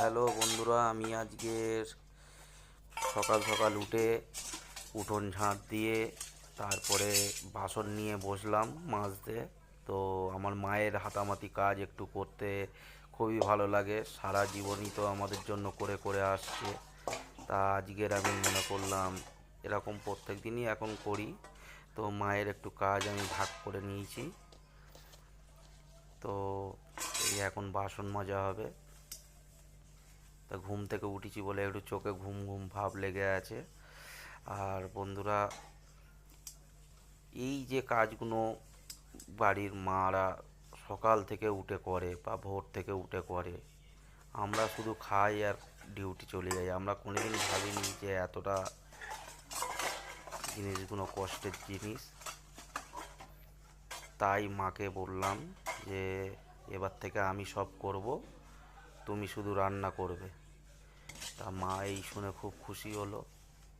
Hello বন্ধুরা, আমি আজকের সকাল সকাল উঠে উঠোন ঝাঁট দিয়ে তারপরে বাসন নিয়ে বসলাম মাজতে। তো আমার মায়ের হাতামাতি কাজ একটু করতে খুবই ভালো লাগে, সারা জীবনই তো আমাদের জন্য করে করে আসছে। তা আজকের আমি মনে করলাম এরকম প্রত্যেক দিনই এখন করি। তো মায়ের একটু কাজ আমি ভাগ করে নিয়েছি। তো এই এখন বাসন মাজা হবে। তা ঘুম থেকে উঠেছি বলে একটু চোখে ঘুম ঘুম ভাব লেগে আছে। আর বন্ধুরা, এই যে কাজগুলো বাড়ির মারা সকাল থেকে উঠে করে বা ভোর থেকে উঠে করে, আমরা শুধু খাই আর ডিউটি চলে যাই। আমরা কোনোদিন ভাবিনি যে এতটা জিনিসগুলো কষ্টের জিনিস। তাই মাকে বললাম যে, এবার থেকে আমি সব করব। তুমি শুধু রান্না করবে। তা মা এই শুনে খুব খুশি হলো।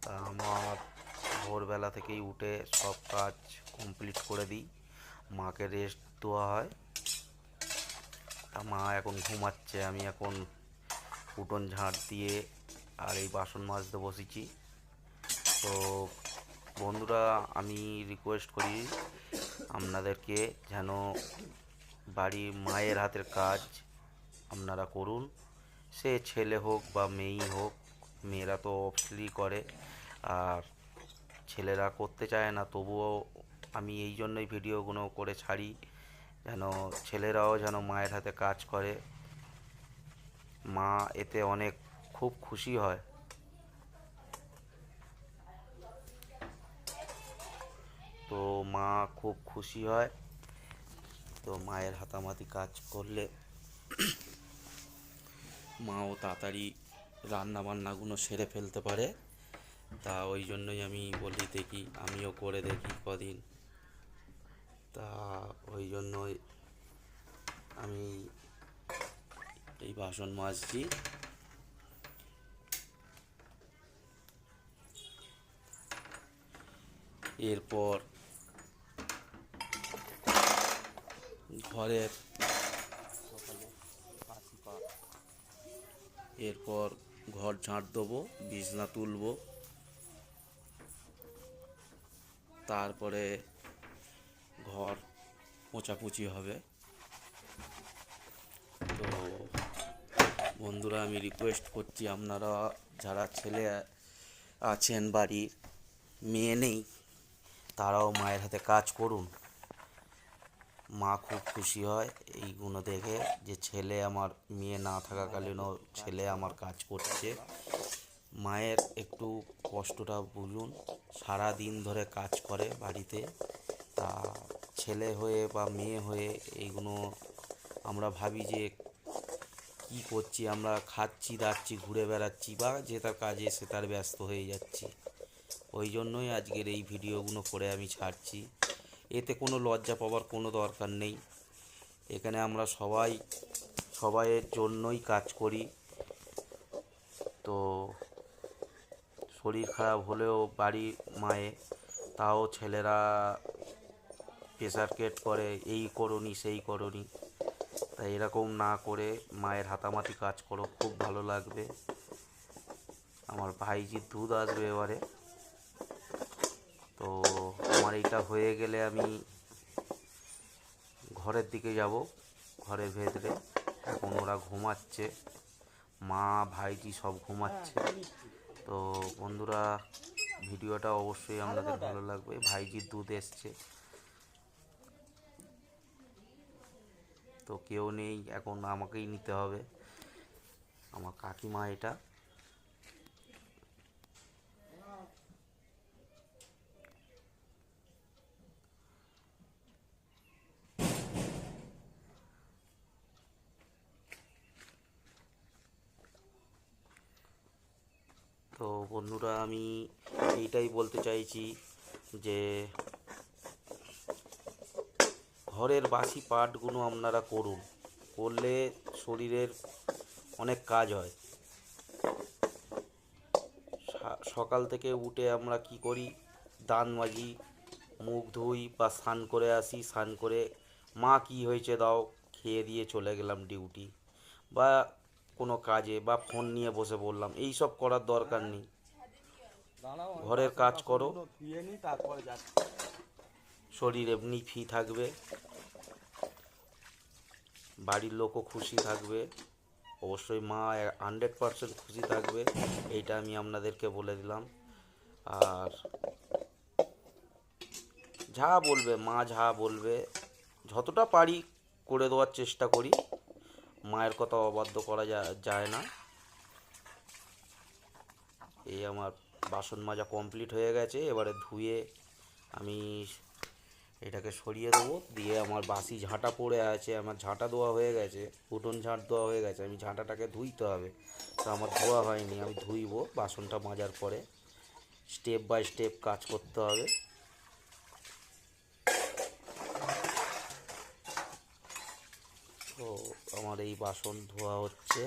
তা আমার ভোরবেলা থেকেই উঠে সব কাজ কমপ্লিট করে দিই। মাকে রেস্ট দেওয়া হয়। তা মা এখন ঘুমাচ্ছে, আমি এখন উঠোন ঝাঁট দিয়ে আর এই বাসন মাজতে বসেছি। তো বন্ধুরা, আমি রিকোয়েস্ট করি আপনাদেরকে যেন বাড়ির মায়ের হাতের কাজ আপনারা করুন। সে ছেলে হোক বা মেয়েই হোক, মেয়েরা তো অবসলি করে। আর ছেলেরা করতে চায় না, তবুও আমি এই জন্যই ভিডিওগুলো করে ছাড়ি, যেন ছেলেরাও যেন মায়ের হাতে কাজ করে। মা এতে অনেক খুব খুশি হয়। তো মা খুব খুশি হয়। তো মায়ের হাতামাতি কাজ করলে মাও তাড়াতাড়ি রান্না বান্নাগুলো সেরে ফেলতে পারে। তা ওই জন্যই আমি বলি দেখি, আমিও করে দেখি কদিন। তা ওই জন্যই আমি এই বাসন মাজছি। এরপর ঘরের এরপর ঘর ঝাঁট দেবো, বিছনা তুলবো। তারপরে ঘর পোঁচাপুচি হবে। তো বন্ধুরা, আমি রিকোয়েস্ট করছি আপনারা যারা ছেলে আছেন, বাড়ির মেয়ে নেই, তারাও মায়ের হাতে কাজ করুন। মা খুব খুশি হয় এইগুলো দেখে যে ছেলে আমার, মেয়ে না থাকাকালীনও ছেলে আমার কাজ করছে। মায়ের একটু কষ্টটা বুঝুন, সারা দিন ধরে কাজ করে বাড়িতে। তা ছেলে হয়ে বা মেয়ে হয়ে এইগুলো আমরা ভাবি যে কী করছি, আমরা খাচ্ছি, দাচ্ছি, ঘুরে বেড়াচ্ছি বা যে তার কাজে সে তার ব্যস্ত হয়ে যাচ্ছি। ওই জন্যই আজকের এই ভিডিওগুলো করে আমি ছাড়ছি। এতে কোনো লজ্জা পাওয়ার কোনো দরকার নেই। এখানে আমরা সবাই, সবাইয়ের জন্যই কাজ করি। তো শরীর খারাপ হলেও বাড়ি মায়ে, তাও ছেলেরা প্রেশার কেট করে, এই করনি, সেই করনি। তাই এরকম না করে মায়ের হাতামাতি কাজ করো, খুব ভালো লাগবে। আমার ভাইজির দুধ আসবে এবারে। এইটা হয়ে গেলে আমি ঘরের দিকে যাব, ঘরের ভেতরে। এখন ওরা ঘুমাচ্ছে, মা ভাইজি সব ঘুমাচ্ছে। তো বন্ধুরা, ভিডিওটা অবশ্যই আপনাদের ভালো লাগবে। ভাইজির দুধ এসছে। তো কেউ নেই, এখন আমাকেই নিতে হবে। আমার কাকিমা এটা। তো বন্ধুরা আমি এইটাই বলতে চাইছি যে ঘরের বাসি পার্টগুলো আপনারা করুন। করলে শরীরের অনেক কাজ হয়। সকাল থেকে উঠে আমরা কি করি? দান মাজি, মুখ ধুই বা স্নান করে আসি। স্নান করে, মা, কি হয়েছে দাও? খেয়ে দিয়ে চলে গেলাম ডিউটি বা কোনো কাজে বা ফোন নিয়ে বসে বললাম এই সব করার দরকার নেই। ঘরের কাজ করো। শরীর এমনি ফি থাকবে। বাড়ির লোকও খুশি থাকবে। অবশ্যই মা হান্ড্রেড পারসেন্ট খুশি থাকবে এইটা আমি আপনাদেরকে বলে দিলাম। আর যা বলবে মা যা বলবে যতটা পারি করে দেওয়ার চেষ্টা করি। মায়ের কথা অবাধ্য করা যায় না। এই আমার বাসন মাজা কমপ্লিট হয়ে গেছে, এবারে ধুয়ে আমি এটাকে সরিয়ে দেবো। দিয়ে আমার বাসি ঝাঁটা পড়ে আছে, আমার ঝাঁটা দেওয়া হয়ে গেছে, উঠোন ঝাঁট দেওয়া হয়ে গেছে। আমি ঝাঁটাটাকে ধুইতে হবে। তো আমার ধোয়া হয়নি, আমি ধুইব বাসনটা মাজার পরে। স্টেপ বাই স্টেপ কাজ করতে হবে তো আমার এই বাসন ধোয়া হচ্ছে।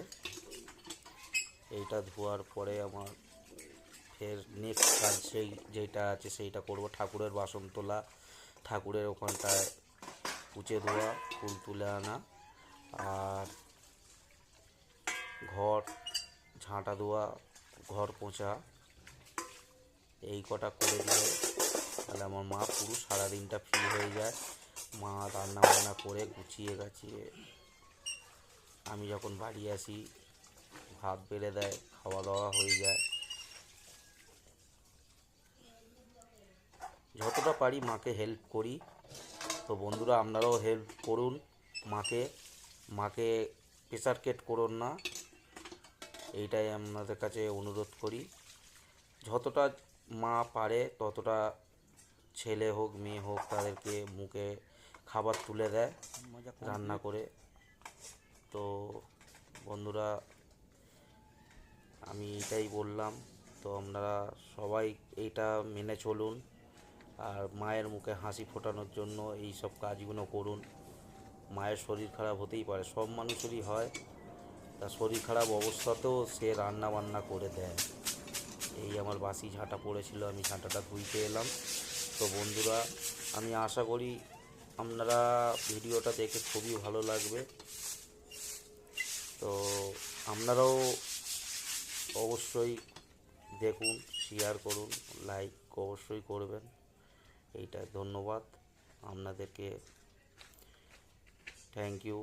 এইটা ধোয়ার পরে আমার ফের নেক্সট কাজ সেই যেটা আছে সেইটা করব। ঠাকুরের বাসন তোলা, ঠাকুরের ওখানটায় কুচে দেওয়া ফুল তুলে আনা, আর ঘর, ঝাঁটা ধোয়া, ঘর পোঁছা, এই কটা করে দিলে তাহলে আমার মা পুরো সারাদিনটা ফ্রি হয়ে যায়। মা রান্না বান্না করে গুছিয়ে গাছিয়ে আমি যখন বাড়ি আসি, ভাত বেড়ে দেয় খাওয়া দাওয়া হয়ে যায়। যতটা পারি মাকে হেল্প করি। তো বন্ধুরা, আপনারাও হেল্প করুন মাকে। মাকে প্রেশার কেট করুন না। এইটাই আপনাদের কাছে অনুরোধ করি। যতটা মা পারে, ততটা ছেলে হোক, মেয়ে হোক, তাদেরকে মুখে খাবার তুলে দেয়, রান্না করে। তো বন্ধুরা, আমি এটাই বললাম, তো আপনারা সবাই এইটা মেনে চলুন আর মায়ের মুখে হাসি ফোটানোর জন্য এই সব কাজগুলো করুন। মায়ের শরীর খারাপ হতেই পারে, সব মানুষেরই হয়। তা শরীর খারাপ অবস্থাতেও সে রান্না বান্না করে দেয়। এই আমার বাসি ঝাঁটা পড়েছিল, আমি ঝাঁটাটা ধুইতে এলাম। তো বন্ধুরা, আমি আশা করি আপনারা ভিডিওটা দেখে খুবই ভালো লাগবে। তো আপনারাও অবশ্যই দেখুন শেয়ার করুন লাইক অবশ্যই করবেন। এইটা ধন্যবাদ। আপনাদেরকে থ্যাংক ইউ